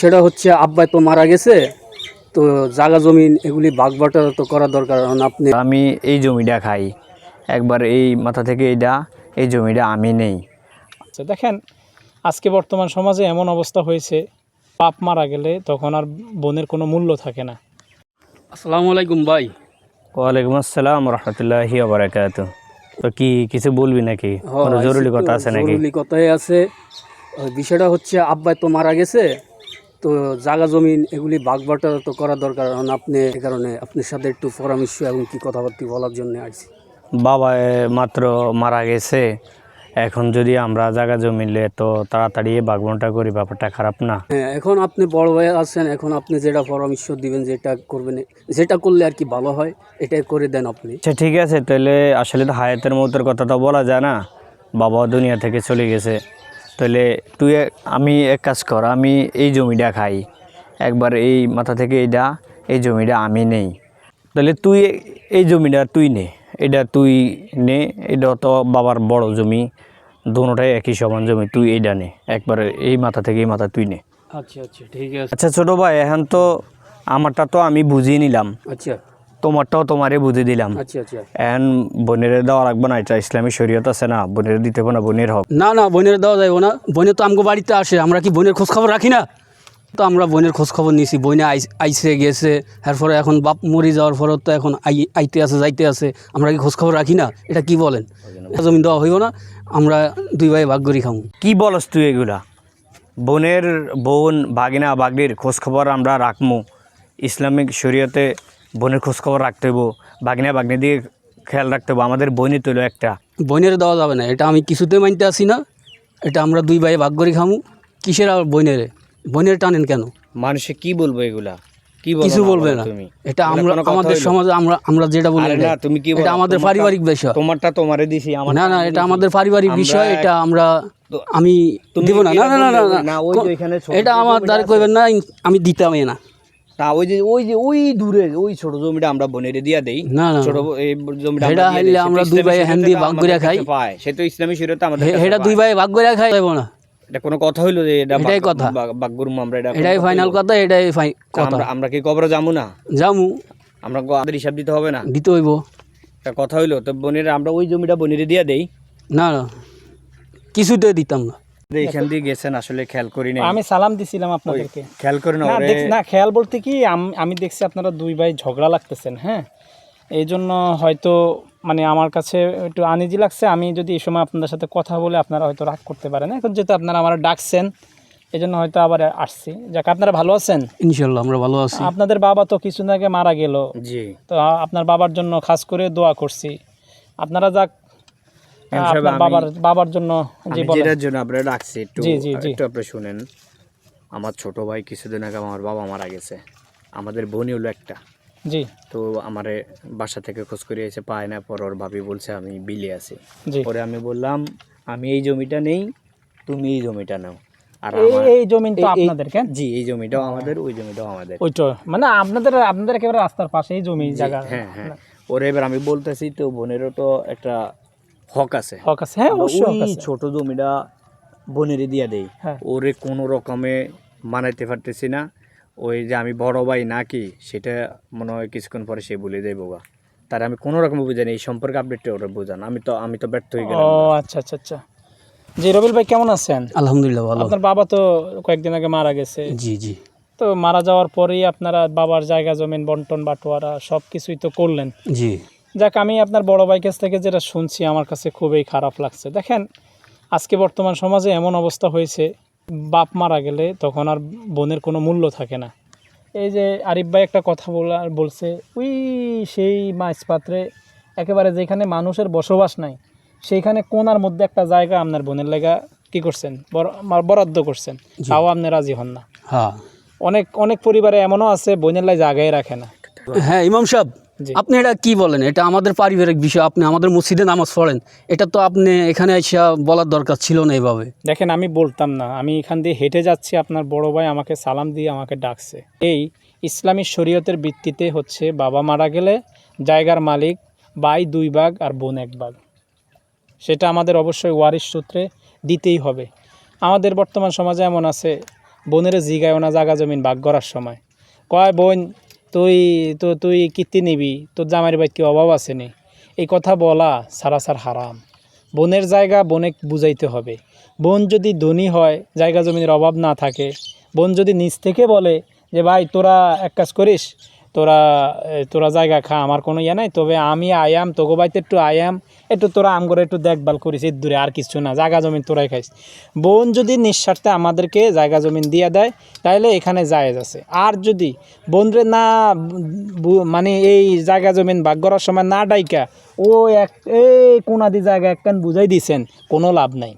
সেটা হচ্ছে আব্বাই তো মারা গেছে তো জায়গা জমিন এগুলি ভাগ বাটা তো করা দরকার কারণ আপনি আমি এই জমিটা খাই। একবার এই মাথা থেকে এইটা এই জমিটা আমি নেই। আচ্ছা দেখেন আজকে বর্তমান সমাজে এমন অবস্থা হয়েছে বাপ মারা গেলে তখন আর বোনের কোনো মূল্য থাকে না। আসসালামু আলাইকুম ভাই। ওয়ালাইকুম আসসালাম রহমতুল্লাহি বারাকাত। তো কি কিছু বলবি নাকি? জরুরি কথা আছে নাকি? জরুরি কথাই আছে। বিষয়টা হচ্ছে আব্বাই তো মারা গেছে তো জায়গা জমিন এগুলি ভাগ বাটা তো করা দরকার কারণ আপনি এই কারণে আপনার সাথে একটু পরামর্শ এবং কি কথাবার্তা বলার জন্য আসছি বাবা এ, মাত্র মারা গেছে এখন যদি আমরা জায়গা জমিলে তো তাড়াতাড়ি বাগবনটা করি ব্যাপারটা খারাপ না। হ্যাঁ এখন আপনি বড় ভাই আছেন এখন আপনি যেটা পরামর্শ দিবেন যেটা করবেন যেটা করলে আর কি ভালো হয় এটাই করে দেন আপনি। আচ্ছা ঠিক আছে তাহলে আসলে তো হায়াতের মতের কথা তো বলা যায় না বাবা দুনিয়া থেকে চলে গেছে। তাহলে তুই আমি এক কাজ কর আমি এই জমিটা খাই। একবার এই মাথা থেকে এইটা এই জমিটা আমি নেই। তাহলে তুই এই জমিটা তুই নে এটা তুই নে এটা তো বাবার বড় জমি দুটাই একই সমান জমি তুই এইটা নে। একবার এই মাথা থেকে এই মাথা তুই নে। আচ্ছা আচ্ছা ঠিক আছে। আচ্ছা ছোটো ভাই এখন তো আমারটা তো আমি বুঝিয়ে নিলাম। আচ্ছা। তোমারটাও তোমারে বুঝে দিলাম। আচ্ছা আচ্ছা। এখন বোনের দেওয়া রাখব না এটা ইসলামী শরীয়ত আছে না বোনের দিতে না বোনের হক। না না বোনের দেওয়া যাবে না। বোনের তো আমগো বাড়িতে আসে আমরা কি বোনের খোঁজ খবর রাখি না? তো আমরা বোনের খোঁজ খবর নিয়েছি বোনে আইসে গেছে এরপরে এখন বাপ মরি যাওয়ার পরে তো এখন আই আইতে আছে যাইতে আছে আমরা কি খোঁজ খবর রাখি না? এটা কি বলেন? জমি দেওয়া হইব না আমরা দুই ভাই ভাগ করি খামু। কি বলস তুই এগুলা? বোনের বোন বাগিনা বাগির খোঁজখবর আমরা রাখমু। ইসলামিক শরীয়তে বোনের খোঁজখবর রাখতে হইব বাগিনা বাগনি দিয়ে খেয়াল রাখতে হইব আমাদের বোনই তুলো একটা। বোনের দেওয়া যাবে না এটা আমি কিছুতে মানতে আসি না এটা আমরা দুই ভাই ভাগ করি খামু। কিসের আর বোনের বোনের টানেন কেন? মানুষে কি বলব এগুলা? কি কিছু বলবে না। এটা আমরা আমাদের? সমাজে আমরা আমরা যেটা বলি না এটা- তুমি কি এটা আমাদের পারিবারিক বিষয়। তোমারটা তোমারে দিছি আমার না না এটা আমাদের পারিবারিক বিষয় এটা আমরা আমি দিব না। না না না না এটা আমার দ্বারা কইবেন না আমি দিতামই না। তা ওই যে ওই যে ওই দূরে ওই ছোট জমিটা আমরা বোনেরে দিয়া দেই। না ছোট এই জমিটা হেডা আমরা হাইলে আমরা দুই ভাই হ্যান দিয়ে ভাগ কাছে খাই। পায় সে তো ইসলামী শরীয়তে আমাদের এটা দুই ভাই ভাগ করে খাইব না। এটা কোনো কথা হইল যে এটা এটাই কথা। বাগগুরুম আমরা এটা এটাই ফাইনাল কথা এটাই কথা। আমরা কি কবরে যাব না? যামু। আমরা আমাদের হিসাব দিতে হবে না? দিতে হইব। একটা কথা হইল তো বোনের আমরা ওই জমিটা বোনের দিয়া দেই। না না। কিছুতে দিতাম না। যে এখান দিয়ে গেছেন আসলে খেয়াল করি নাই। আমি সালাম দিছিলাম আপনাদেরকে। খেয়াল করে না না না খেয়াল বলতে কি আমি দেখছি আপনারা দুই ভাই ঝগড়া লাগতেছেন হ্যাঁ? এই জন্য হয়তো মানে আমার কাছে একটু আনিজি লাগছে। আমি যদি এই সময় আপনাদের সাথে কথা বলে আপনারা হয়তো রাগ করতে পারেন। এখন যেহেতু আপনারা আমার ডাকছেন এই জন্য হয়তো আবার আসছি। যাক আপনারা ভালো আছেন? ইনশাল্লাহ আমরা ভালো আছি। আপনাদের বাবা তো কিছুদিন আগে মারা গেল। জি। তো আপনার বাবার জন্য খাস করে দোয়া করছি। আপনারা যাক ম্যাম সাহেব, আপনার আমি- বাবার বাবার জন্য যেটার জন্য আপনারা ডাকছি একটু। একটু আপনি শুনেন। আমার ছোট ভাই কিছুদিন আগে আমার বাবা মারা গেছে। আমাদের বোনই হলো একটা। জি। তো আমারে বাসা থেকে খোঁজ করে এসে পায় না পর ওর ভাবি বলছে আমি বিলে আছি। পরে আমি বললাম আমি এই জমিটা নেই তুমি এই জমিটা নাও। আর এই এই- আপনাদের কেন? জি এই জমিটাও আমাদের ওই জমিটাও আমাদের। ওইটা মানে আপনাদের আপনাদের একেবারে রাস্তার পাশেই জমি জায়গা। হ্যাঁ হ্যাঁ। ওরে এবার আমি বলতেছি তো বোনেরও তো একটা হক আছে। হক আছে হ্যাঁ অবশ্যই হক আছে। ছোট জমিটা বোনেরে দিয়া দেই। হ্যাঁ। ওরে কোনো রকমে মানাইতে পারতেছি না। ওই যে আমি বড় ভাই নাকি সেটা মনে হয় কিছুক্ষণ পরে সে বলে দেয় বোগা তার আমি কোনো রকম বুঝাই এই সম্পর্কে আপডেটটা ওরা বোঝান। আমি তো আমি তো ব্যর্থ হয়ে ও আচ্ছা আচ্ছা আচ্ছা। জি রবিল ভাই কেমন আছেন? আলহামদুলিল্লাহ ভালো। আপনার বাবা তো কয়েকদিন আগে মারা গেছে। জি জি। তো মারা যাওয়ার পরেই আপনারা বাবার জায়গা জমিন বন্টন বাটোয়ারা সব কিছুই তো করলেন। জি। যাক আমি আপনার বড় ভাই কাছ থেকে যেটা শুনছি আমার কাছে খুবই খারাপ লাগছে। দেখেন আজকে বর্তমান সমাজে এমন অবস্থা হয়েছে বাপ মারা গেলে তখন আর বোনের কোনো মূল্য থাকে না। এই যে আরিফ ভাই একটা কথা বলা বলছে ওই সেই মাছ পাত্রে একেবারে যেখানে মানুষের বসবাস নাই সেইখানে কোনার মধ্যে একটা জায়গা আপনার বোনের লেগা কি করছেন? বরাদ্দ করছেন। তাও আপনি রাজি হন না। হ্যাঁ। অনেক অনেক পরিবারে এমনও আছে বোনের লাই জায়গায় রাখে না। হ্যাঁ ইমাম সাহেব। আপনি এটা কি বলেন? এটা আমাদের পারিবারিক বিষয় আপনি আমাদের মসজিদে নামাজ পড়েন এটা তো আপনি এখানে এসে বলার দরকার ছিল না এভাবে। দেখেন আমি বলতাম না আমি এখান দিয়ে হেঁটে যাচ্ছি আপনার বড় ভাই আমাকে সালাম দিয়ে আমাকে ডাকছে। এই ইসলামী শরীয়তের ভিত্তিতে হচ্ছে বাবা মারা গেলে জায়গার মালিক ভাই দুই ভাগ আর বোন এক ভাগ। সেটা আমাদের অবশ্যই ওয়ারিশ সূত্রে দিতেই হবে। আমাদের বর্তমান সমাজে এমন আছে বোনের জিগায় ওনা জাগা জমিন ভাগ করার সময়। কয় বোন তুই, তো তুই কীর্তি নিবি? তোর জামাইয়ের বাড়ি কি অভাব আছে নি? এই কথা বলা সারাসার হারাম। বোনের জায়গা বোনে বুঝাইতে হবে। বোন যদি ধনী হয়, জায়গা জমিনের অভাব না থাকে, বোন যদি নিজ থেকে বলে যে, ভাই, তোরা এক কাজ করিস তোরা তোরা জায়গা খা, আমার কোনো ইয়ে নাই। তবে আমি আয়াম তোকে বাড়িতে একটু আয়াম একটু তোরা আম করে একটু দেখভাল করিস এর দূরে আর কিছু না, জায়গা জমিন তোরাই খাইস। বোন যদি নিঃস্বার্থে আমাদেরকে জায়গা জমিন দিয়ে দেয় তাহলে এখানে জায়েজ আছে। আর যদি বোনরে না মানে এই জায়গা জমিন ভাগ করার সময় না ডাইকা, ও এক, এই কোনাদি জায়গা একখান বুঝাই দিছেন, কোনো লাভ নাই।